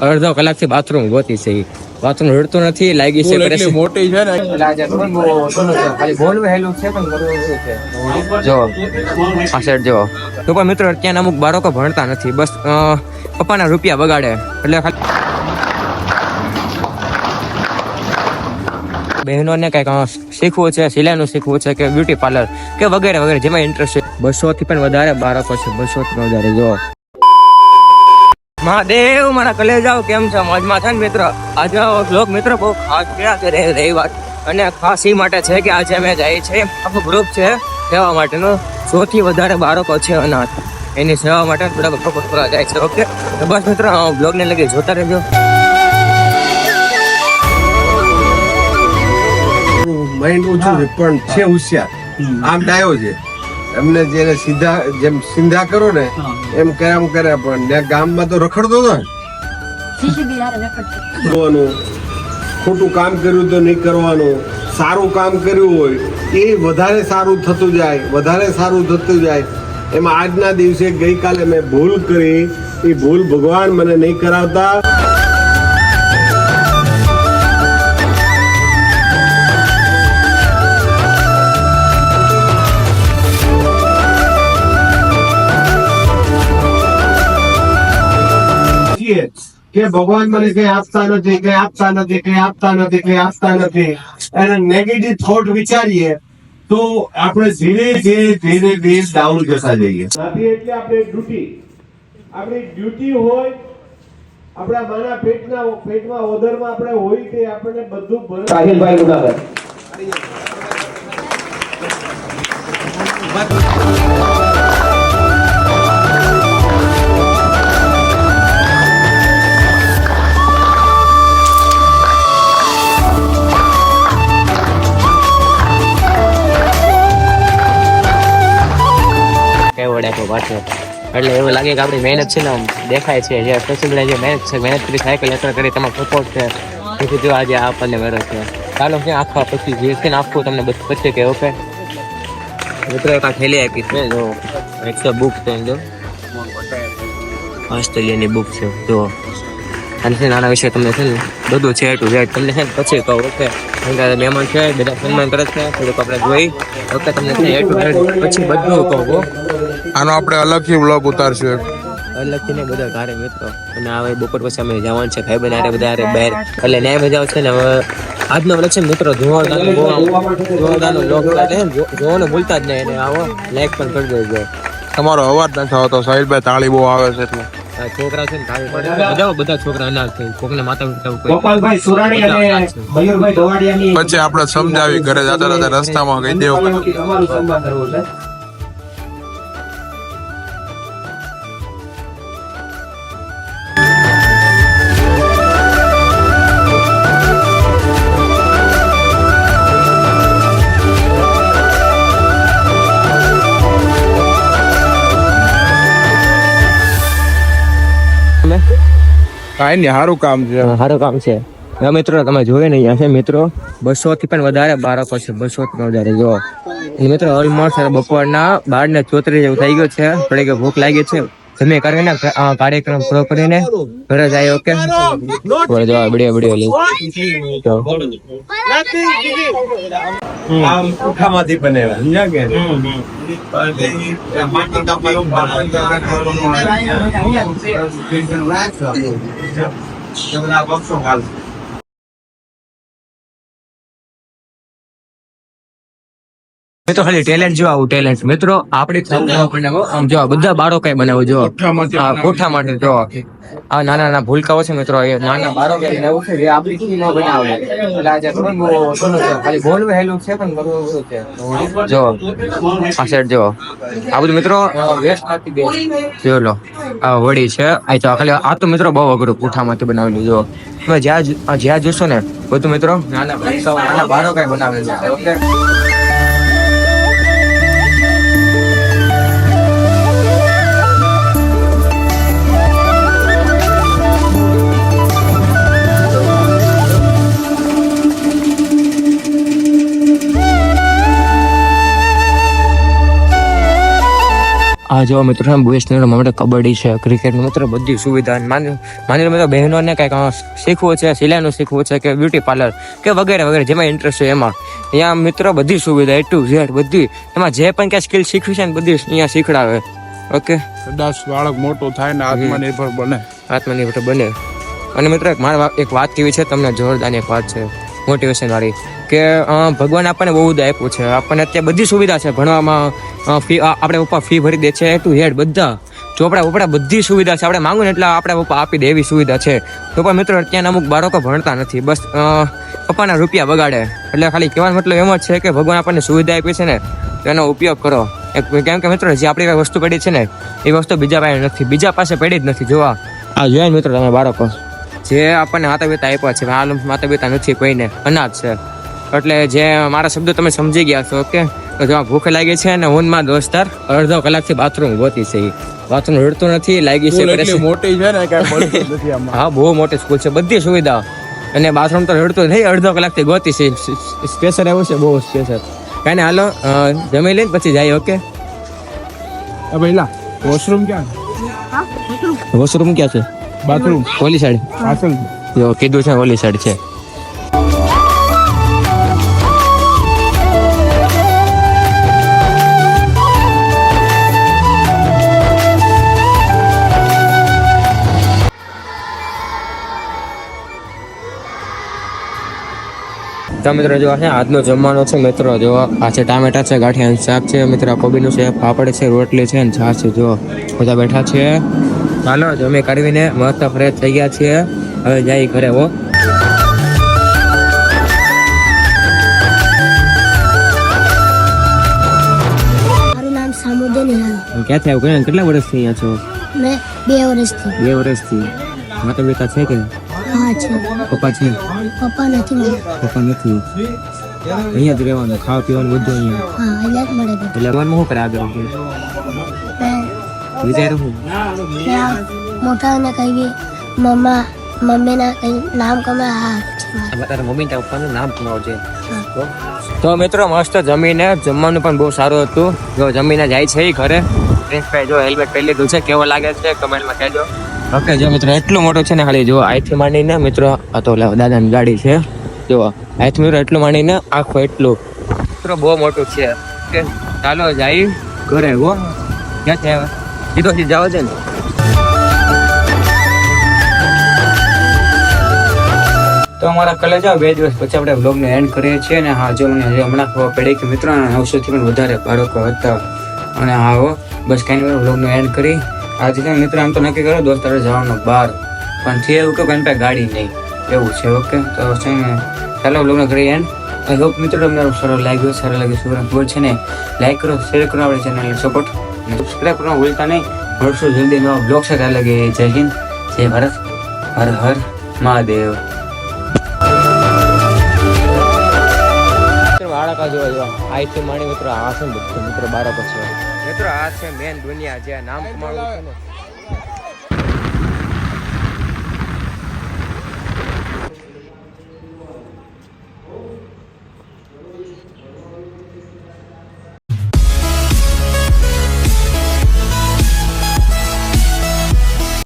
અડધો કલાકથી બાથરૂમ ગોતી છે. બાથરૂમ રડતું નથી લાગી છે. મોટી છે ને? ખાલી બોલવું હેલું છે પણ કરવું ઓછું છે. જો આ સાઈડ જો. તો પણ મિત્રો ત્યાં અમુક બાળકો ભણતા નથી. બસ અ, પપ્પાના રૂપિયા બગાડે. એટલે ખાલી બહેનોને કંઈક શીખવું છે સિલાઈનું શીખવું છે કે બ્યુટી પાર્લર કે વગેરે વગેરે જેમાં ઇન્ટરેસ્ટ છે. બસોથી પણ વધારે બાળકો છે. બસોથી પણ વધારે જો. મહાદેવ મારા કલેજાઓ કેમ છે? મોજમાં છે ને મિત્ર? આજે શ્લોક મિત્ર બહુ ખાસ છે રહી વાત. અને ખાસ એ માટે છે કે આજે અમે જઈએ છીએ આખું ગ્રુપ છે સેવા માટેનું. સૌથી વધારે બાળકો છે અનાથ. એની સેવા માટે થોડા લોકો કરવા જાય છે ઓકે તો બસ મિત્ર બ્લોગને લગી જોતા રહેજો. માઇન્ડ ઓછું છે પણ છે હોશિયાર. આમ ડાયો છે. એમને જેને સીધા જેમ સિંધા કરો ને એમ કર્યા એમ કરે પણ ને ગામમાં તો રખડતો હતો ને કરવાનું ખોટું કામ કર્યું તો નહીં કરવાનું. સારું કામ કર્યું હોય એ વધારે સારું થતું જાય વધારે સારું થતું જાય. એમાં આજના દિવસે ગઈકાલે મેં ભૂલ કરી. એ ભૂલ ભગવાન મને નહીં કરાવતા. કે ભગવાન મને કઈ આપતા નથી કઈ આપતા નથી કઈ આપતા નથી કઈ આપતા નથી. અને નેગેટિવ થોટ વિચારીએ તો આપણે ધીરે ધીરે ધીરે ધીરે ડાઉન જતા જઈએ. નથી એટલે આપણે ડ્યુટી આપણી ડ્યુટી હોય આપણા માના પેટના પેટમાં ઓદરમાં આપણે હોય તે આપણને બધું ભરે કેવો પાછો એટલે એવું લાગે કે આપણી મહેનત છે ને આમ દેખાય છે. જે સ્પેશિયલ જે મહેનત છે, મહેનત કરી, સાયકલ યાત્રા કરી, તમારો સપોર્ટ છે. તેથી જો આજે આપણને મેળો છે. ચાલો કે આખા પછી જે છે ને આખું તમને બધું પછી કે ઓકે? મિત્રો, એક આ થેલી આપી છે, જો એકસો બુક છે, જો. ઓસ્ટ્રેલિયાની બુક છે, જો. અને છે નાના વિશે તમને છે ને બધું છે ટુ ઝેડ તમને છે પછી કહું, ઓકે? મહેમાન છે, બધા સન્માન કરે છે, થોડુંક આપણે જોઈ. ઓકે, તમને છે એ ટુ ઝેડ પછી બધું કહું. આનો આપણે અલગથી બ્લોગ ઉતારશું એક. અલગથી ને બધા ઘરે મિત્રો. અને હવે બપોર પછી અમે જવાનું છે ભાઈ બધા બધા બહાર. એટલે ન્યાય મજા આવશે ને હવે આજનો વૃક્ષ છે મિત્રો જોરદાર જોરદાર લોક જોવાનું ભૂલતા જ નહીં. અને આવો લાઈક પણ કરી દેજો તમારો અવાજ નથી આવતો સાહિલભાઈ તાળી બહુ આવે છે એટલે. છોકરા છે ને બધા બધા છોકરા અનાજ થઈ કોકને માતા પિતા ગોપાલભાઈ સુરાણી અને મયુરભાઈ ધોવાડિયાની પછી આપણે સમજાવી ઘરે જતા જતા રસ્તામાં કહી દેવું કરવું છે. કાંઈ નહીં સારું કામ છે. સારું કામ છે. મિત્રો, તમે જોઈ ને અહીંયા છે મિત્રો, બસો થી પણ વધારે બાળકો છે, બસો થી વધારે જો મિત્રો ઓલમોસ્ટ બપોરના બાર ને ચોત્રીસ જેવું થઈ ગયું છે. થોડીક ભૂખ લાગી છે. જમી કરીને કાર્યક્રમ પૂરો કરીને ઘરે જાય ઓકે? થોડી જો વીડિયો વીડિયો લઈ. જો. આમ ઉઠામાંથી બનેલા સમજ્યા કે મિત્રો ખાલી ટેલેન્ટ જો આવું ટેલેન્ટ મિત્રો આપણે આમ જો બધા બાળકો કઈ બનાવું જો. કોઠા માટે જો. આ નાના નાના ભૂલકાઓ છે મિત્રો. એ નાના બાળકો બનાવું છે જે આપણી ન બનાવે. એટલે આજે ખાલી બોલવું વહેલું છે પણ બરોબર છે. જો આ સેટ જો. આ બધું મિત્રો વેસ્ટ નથી બે. જો લો. આ વડી છે. આ તો ખાલી આ તો મિત્રો બહુ અઘરું પૂઠામાંથી બનાવેલું જો. જ્યાં જ્યાં જોશો ને બધું મિત્રો નાના નાના બાળકો બનાવેલું છે ઓકે? આ જો મિત્રો છે બોયસને માટે કબડ્ડી છે ક્રિકેટનું મિત્રો બધી સુવિધા માની માની મિત્રો બહેનોને કંઈક શીખવું છે સિલાઈનું શીખવું છે કે બ્યુટી પાર્લર કે વગેરે વગેરે જેમાં ઇન્ટરેસ્ટ છે એમાં. અહીંયા મિત્રો બધી સુવિધા એ ટુ ઝેડ બધી. એમાં જે પણ ક્યાં સ્કિલ શીખવી છે ને બધી અહીંયા શીખડાવે. ઓકે કદાચ બાળક મોટું થાય ને આત્મનિર્ભર બને. આત્મનિર્ભર બને. અને મિત્રો એક મારા એક વાત કેવી છે તમને જોરદારની એક વાત છે મોટિવેશનવાળી કે ભગવાન આપણને બહુ બધું આપ્યું છે. આપણને અત્યારે બધી સુવિધા છે ભણવામાં ફી આપણે પપ્પા ફી ભરી દે છે ટુ હેડ બધા. ચોપડા ઉપડા બધી સુવિધા છે, આપણે માંગો ને એટલે આપણે પપ્પા આપી દે એવી સુવિધા છે. તો પણ મિત્રો, અત્યારના અમુક બાળકો ભણતા નથી. બસ પપ્પાના રૂપિયા બગાડે. એટલે ખાલી કહેવાનો મતલબ એમ જ છે કે ભગવાન આપણને સુવિધા આપી છે ને એનો ઉપયોગ કરો. કેમ કે મિત્રો, જે આપણી વસ્તુ પડી છે ને, એ વસ્તુ બીજા પાસે નથી. બીજા પાસે પડી જ નથી, જોવા. આ જોયા મિત્રો તમે બાળકો? જે આપણને માતા પિતા આપ્યા છે, હાલ માતા પિતા નથી કોઈને, અનાજ છે. એટલે જે મારા શબ્દો તમે સમજી ગયા છો ઓકે તો જો આ ભૂખ લાગી છે અને ઊનમાં દોસ્તાર અડધો કલાકથી બાથરૂમ ગોતી છે. બાથરૂમ રડતું નથી લાગી છે. મોટી છે ને નથી હા બહુ મોટી સ્કૂલ છે બધી સુવિધા. અને બાથરૂમ તો રડતું નહીં અડધો કલાકથી ગોતી છે. સ્પેશલ એવું છે બહુ સ્પેશર કાંઈ નહીં હાલો જમી લઈને પછી જાય ઓકે પહેલા વોશરૂમ ક્યાં? વોશરૂમ ક્યાં છે? બાથરૂમ ઓલી સાઈડ. કીધું છે ઓલી સાઈડ છે. તો મિત્રો જો છે આજનો જમવાનો છે મિત્રો જો આ છે ટામેટા છે ગાંઠિયાનું શાક છે મિત્રો કોબીનું છે પાપડ છે રોટલી છે અને છાશ છે જો બધા બેઠા છે. ચાલો અમે કાઢવીને મસ્ત ફ્રેશ થઈ ગયા છીએ. હવે જાય ઘરે હો. ક્યાંથી આવું કઈ કેટલા વર્ષથી અહીંયા છો? બે વર્ષથી. બે વર્ષથી. માતા પિતા છે કે? હા છે. પપ્પા છે? પપ્પા નથી પપ્પા નથી? અહીંયા જ રહેવાનું ખાવા પીવાનું બધું અહીંયા? હા અહીંયા જ મળે એટલે મનમાં શું કરે આગળ વિચારું શું મોટાને કહીએ મમ્મા મમ્મીના કઈ નામ કમે હા છે. તારા મમ્મી તારા પપ્પાનું નામ કમાવજે. તો મિત્રો મસ્ત જમીને જમવાનું પણ બહુ સારું હતું. જો જમીને જાય છે ઈ ઘરે. પ્રિન્સભાઈ જો હેલ્મેટ પહેરી લીધું છે કેવો લાગે છે કમેન્ટમાં કહેજો. ઓકે, જો મિત્રો, એટલો મોટો છે ને ખાલી જો અહીંથી માંડીને, મિત્રો, આ તો દાદાની ગાડી છે. જો અહીંથી મિત્રો, એટલું માંડીને, આખો એટલું. મિત્રો, બહુ મોટું છે. કે ચાલો, જાય ઘરે, હો. ક્યાં છે સીધો સીધ જાવ છે ને. તો અમારા જાઓ બે દિવસ પછી આપણે વ્લોગને એન્ડ કરીએ છીએ અને હા, જો મને હમણાં ખબર પડી કે મિત્રો નવસોથી પણ વધારે બાળકો હતા. અને હા બસ કાંઈ નહીં વ્લોગનો એન્ડ કરી. આજે છે ને આમ તો નક્કી કરો, દોસ્તારે જવાનું બહાર પણ છે એવું કે કોઈ ગાડી નહીં. એવું છે, ઓકે? તો છે ને, ચાલો વ્લોગનો કરી એન્ડ આઈ હોપ મિત્રો, તમને સારો લાગ્યો સારો લાગ્યો. સુરત બોલ છે ને લાઈક કરો શેર કરો આપણી ચેનલને સપોર્ટ અને સબસ્ક્રાઈબ કરવા ભૂલતા નહીં. મળશું જલ્દી નવા બ્લોગ સાથે. લગે જય હિન્દ, જય ભારત. હર હર મહાદેવ. મિત્રો બાળકો જોવા જોવા આઈથી માણી મિત્રો આસન બધું. મિત્રો બાળકો છે. મિત્રો આ છે મેન દુનિયા જે નામ કમાડવું છે ને